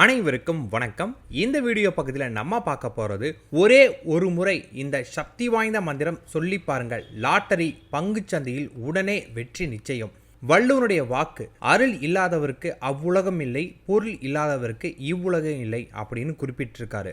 அனைவருக்கும் வணக்கம். இந்த வீடியோ பக்கத்தில் நம்ம பார்க்க போகிறது ஒரே ஒரு முறை இந்த சக்தி வாய்ந்த மந்திரம் சொல்லி பாருங்கள். லாட்டரி பங்குச்சந்தையில் உடனே வெற்றி நிச்சயம். வள்ளுவனுடைய வாக்கு அருள் இல்லாதவருக்கு அவ்வுலகம் இல்லை பொருள் இல்லாதவருக்கு இவ்வுலகம் இல்லை அப்படின்னு குறிப்பிட்டிருக்காரு.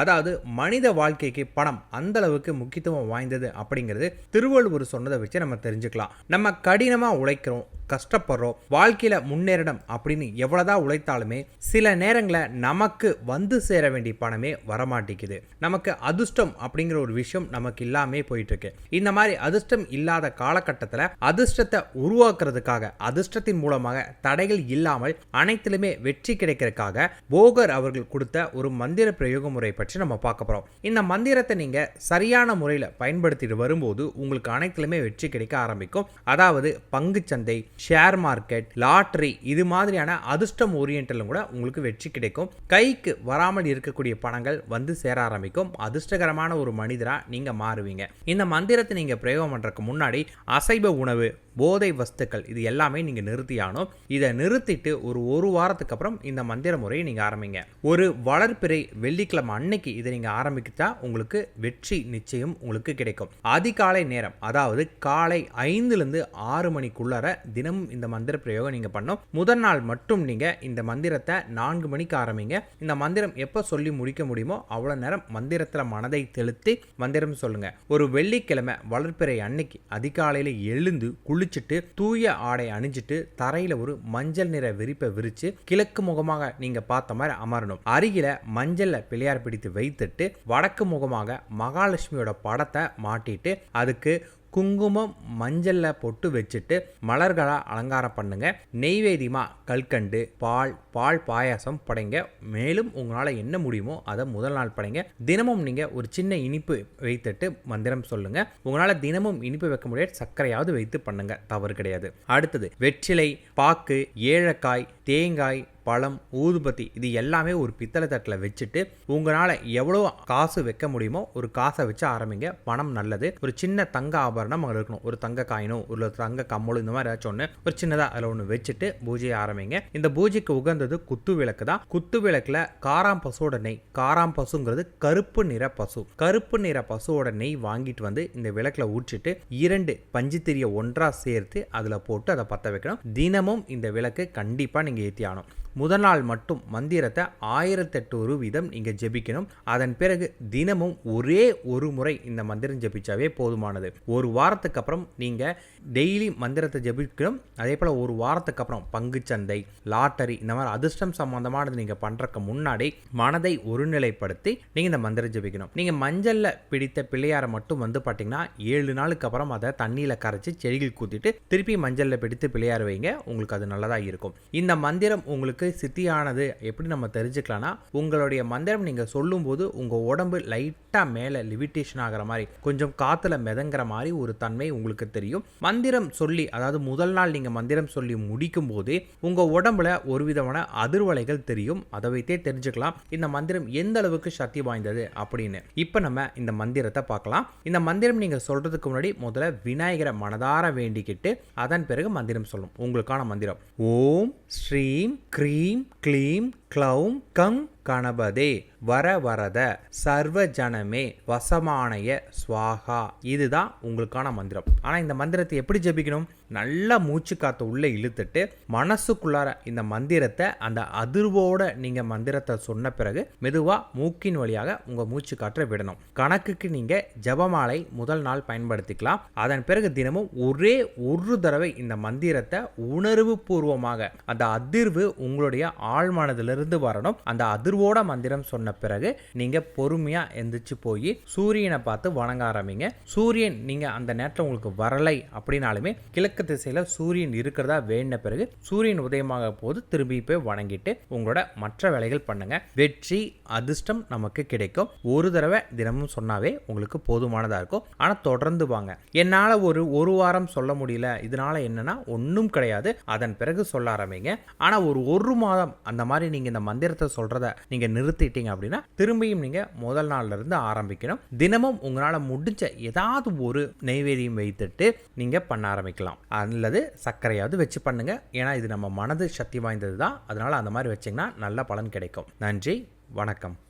அதாவது மனித வாழ்க்கைக்கு பணம் அந்த அளவுக்கு முக்கியத்துவம் வாய்ந்தது அப்படிங்கிறது திருவள்ளுவர் சொன்னதை வச்சு நம்ம தெரிஞ்சுக்கலாம். நம்ம கடினமாக உழைக்கிறோம் கஷ்டப்படுறோம் வாழ்க்கையில் முன்னேறணும் அப்படின்னு எவ்வளோதான் உழைத்தாலுமே சில நேரங்களில் நமக்கு வந்து சேர வேண்டிய பணமே வரமாட்டேங்குது. நமக்கு அதிர்ஷ்டம் அப்படிங்கிற ஒரு விஷயம் நமக்கு இல்லாமே போயிட்டுருக்கு. இந்த மாதிரி அதிர்ஷ்டம் இல்லாத காலகட்டத்தில் அதிர்ஷ்டத்தை உருவாக்குறதுக்காக அதிர்ஷ்டத்தின் மூலமாக தடைகள் இல்லாமல் அனைத்திலுமே வெற்றி கிடைக்கிறதுக்காக போகர் அவர்கள் கொடுத்த ஒரு மந்திர பிரயோக முறை பற்றி நம்ம பார்க்க போகிறோம் இந்த மந்திரத்தை நீங்கள் சரியான முறையில் பயன்படுத்திட்டு வரும்போது உங்களுக்கு அனைத்திலுமே வெற்றி கிடைக்க ஆரம்பிக்கும். அதாவது பங்குச்சந்தை ஷேர் மார்க்கெட் லாட்ரி இது மாதிரியான அதிர்ஷ்டம் ஓரியன்டலும் கூட உங்களுக்கு வெற்றி கிடைக்கும். கைக்கு வராமல் இருக்கக்கூடிய பணங்கள் வந்து சேர ஆரம்பிக்கும். அதிர்ஷ்டகரமான ஒரு மனிதராக நீங்கள் மாறுவீங்க. இந்த மந்திரத்தை நீங்கள் பிரயோகம் பண்ணுறதுக்கு முன்னாடி அசைவ உணவு போதை வஸ்துக்கள் இது எல்லாமே நீங்கள் நிறுத்தியானோ இதை நிறுத்திட்டு ஒரு ஒரு வாரத்துக்கு அப்புறம் இந்த மந்திர முறையை நீங்கள் ஆரம்பிங்க. ஒரு வளர்ப்பிறை வெள்ளிக்கிழமை அன்னைக்கு இதை நீங்கள் ஆரம்பிக்கிட்டா உங்களுக்கு வெற்றி நிச்சயம் உங்களுக்கு கிடைக்கும். அதிகாலை நேரம் அதாவது காலை ஐந்துலேருந்து ஆறு மணிக்குள்ளார தினமும் இந்த மந்திர பிரயோகம் நீங்கள் பண்ணோம். முதல் நாள் மட்டும் நீங்கள் இந்த மந்திரத்தை நான்கு மணிக்கு ஆரம்பிங்க. இந்த மந்திரம் எப்போ சொல்லி முடிக்க முடியுமோ அவ்வளோ நேரம் மந்திரத்தில் மனதை தெளித்து மந்திரம் சொல்லுங்கள் ஒரு வெள்ளிக்கிழமை வளர்ப்பிறை அன்னைக்கு அதிகாலையில் எழுந்து குளிச்சுட்டு தூய ஆடை அணிஞ்சிட்டு தரையில் ஒரு மஞ்சள் நிற விரிப்பை விரித்து கிழக்கு முகமாக நீங்கள் பார்த்த மாதிரி அமரணும். அருகில மஞ்சள்ல பிள்ளையார் பிடித்து வைத்துட்டு வடக்கு முகமாக மகாலட்சுமியோட படத்தை மாட்டிட்டு அதுக்கு குங்குமம் மஞ்சளில் பொட்டு வச்சுட்டு மலர்களாக அலங்காரம் பண்ணுங்க. நெய்வேதியமாக கல்கண்டு பால் பால் பாயாசம் படைங்க. மேலும் உங்களால் என்ன முடியுமோ அதை முதல் நாள் படைங்க. தினமும் நீங்கள் ஒரு சின்ன இனிப்பு வைத்துட்டு மந்திரம் சொல்லுங்கள் உங்களால் தினமும் இனிப்பு வைக்க முடியாது சர்க்கரையாவது வைத்து பண்ணுங்க. தவறு கிடையாது. அடுத்தது வெற்றிலை பாக்கு ஏழக்காய் தேங்காய் பழம் ஊதுபத்தி இது எல்லாமே ஒரு பித்தளை தட்டில் வச்சுட்டு உங்களால் எவ்வளோ காசு வைக்க முடியுமோ ஒரு காசை வச்சு ஆரம்பிங்க. பணம் நல்லது. ஒரு சின்ன தங்க ஆபரணம் அங்கே இருக்கணும். ஒரு தங்க காயினோ ஒரு தங்க கம்மலும் இந்த மாதிரி ஏதாச்சும் ஒன்று ஒரு சின்னதாக அதில் ஒன்று வச்சுட்டு பூஜையை ஆரம்பிங்க. இந்த பூஜைக்கு உகந்தது குத்து விளக்கு தான். குத்து விளக்கில் காராம் பசுவோட நெய் காராம் பசுங்கிறது கருப்பு நிற பசு. கருப்பு நிற பசுவோட நெய் வாங்கிட்டு வந்து இந்த விளக்கில் ஊற்றிட்டு இரண்டு பஞ்சுத்திரியை ஒன்றாக சேர்த்து அதில் போட்டு அதை பற்ற வைக்கணும். தினமும் இந்த விளக்கு கண்டிப்பாக நீங்கள் ஏற்றி ஆகணும். முதல் நாள் மட்டும் மந்திரத்தை ஆயிரத்தெட்டு ஒரு வீதம் நீங்கள் ஜெபிக்கணும். அதன் பிறகு தினமும் ஒரே ஒரு முறை இந்த மந்திரம் ஜெபிச்சாவே போதுமானது. ஒரு வாரத்துக்கு அப்புறம் நீங்கள் டெய்லி மந்திரத்தை ஜெபிக்கணும். அதே போல் ஒரு வாரத்துக்கு அப்புறம் பங்குச்சந்தை லாட்டரி இந்த மாதிரி அதிர்ஷ்டம் சம்பந்தமானது நீங்கள் பண்ணுறக்கு முன்னாடி மனதை ஒருநிலைப்படுத்தி நீங்கள் இந்த மந்திரம் ஜெபிக்கணும். நீங்கள் மஞ்சளில் பிடித்த பிள்ளையாரை மட்டும் வந்து பார்த்தீங்கன்னா ஏழு நாளுக்கு அப்புறம் அதை தண்ணியில் கரைச்சி செடிகள் கூத்திட்டு திருப்பி மஞ்சளில் பிடித்து பிள்ளையார் வைங்க. உங்களுக்கு அது நல்லதாக இருக்கும். இந்த மந்திரம் உங்களுக்கு உங்களுக்கு சித்தியானது. எப்படி நம்ம தெரிஞ்சுக்கலாம்னா உங்களுடைய மந்திரம் நீங்கள் சொல்லும்போது உங்கள் உடம்பு லைட்டாக மேலே லிவிட்டேஷன் ஆகிற மாதிரி கொஞ்சம் காற்றுல மிதங்கிற மாதிரி ஒரு தன்மை உங்களுக்கு தெரியும். மந்திரம் சொல்லி அதாவது முதல் நாள் நீங்கள் மந்திரம் சொல்லி முடிக்கும் போதே உங்கள் உடம்புல ஒரு விதமான அதிர்வலைகள் தெரியும். அதை வைத்தே தெரிஞ்சுக்கலாம். இந்த மந்திரம் எந்த அளவுக்கு சக்தி வாய்ந்தது அப்படின்னு. இப்போ நம்ம இந்த மந்திரத்தை பார்க்கலாம். இந்த மந்திரம் நீங்கள் சொல்கிறதுக்கு முன்னாடி முதல்ல விநாயகரை மனதார வேண்டிக்கிட்டு அதன் பிறகு மந்திரம் சொல்லும். உங்களுக்கான மந்திரம். ஓம் ஸ்ரீம் கிரீ ക്രീം ക്ലീം ക്ലൗം കം கணபதே வர வரத சர்வ ஜனமே வசமானய ஸ்வாகா இதுதான் உங்களுக்கான மந்திரம். ஆனால் இந்த மந்திரத்தை எப்படி ஜபிக்கணும்? நல்லா மூச்சு காற்ற உள்ளே இழுத்துட்டு மனசுக்குள்ளார இந்த மந்திரத்தை அந்த அதிர்வோட நீங்கள் மந்திரத்தை சொன்ன பிறகு மெதுவாக மூக்கின் வழியாக உங்கள் மூச்சு காற்றை விடணும். கணக்குக்கு நீங்கள் ஜபமாலை முதல் நாள் பயன்படுத்திக்கலாம். அதன் பிறகு தினமும் ஒரே ஒரு தடவை இந்த மந்திரத்தை உணர்வு பூர்வமாக அந்த அதிர்வு உங்களுடைய ஆழ்மனதிலிருந்து வரணும். அந்த அதிர்வோட மந்திரம் சொன்ன பிறகு நீங்கள் பொறுமையாக எந்திரிச்சு போய் சூரியனை பார்த்து வணங்க ஆரம்பிங்க. சூரியன் நீங்கள் அந்த நேரத்தில் உங்களுக்கு வரலை அப்படின்னாலுமே கிழக்கு திசையில் சூரியன் இருக்கிறதா வேண்ட பிறகு சூரியன் உதயமாக போது திரும்பி போய் வணங்கிட்டு உங்களோட மற்ற வேலைகள் பண்ணுங்க. வெற்றி அதிர்ஷ்டம் நமக்கு கிடைக்கும். ஒரு தடவை தினமும் சொன்னாவே உங்களுக்கு போதுமானதாக இருக்கும். ஆனால் தொடர்ந்து வாங்க. என்னால் ஒரு ஒரு வாரம் சொல்ல முடியல. இதனால என்னன்னா ஒன்றும் கிடையாது. அதன் பிறகு சொல்ல ஆரம்பிங்க. ஆனால் ஒரு ஒரு மாதம் அந்த மாதிரி நீங்கள் இந்த மந்திரத்தை சொல்கிறத நீங்கள் நிறுத்திட்டீங்க அப்படின்னா திரும்பியும் நீங்கள் முதல் நாள்ல இருந்து ஆரம்பிக்கணும். தினமும் உங்களால் முடிஞ்ச ஏதாவது ஒரு நெய்வேதியம் வைத்துட்டு நீங்கள் பண்ண ஆரம்பிக்கலாம். அல்லது சர்க்கரையாவது வச்சு பண்ணுங்கள் ஏன்னா இது நம்ம மனது சக்தி வாய்ந்தது தான் அதனால் அந்த மாதிரி வச்சிங்கன்னா நல்ல பலன் கிடைக்கும். நன்றி வணக்கம்.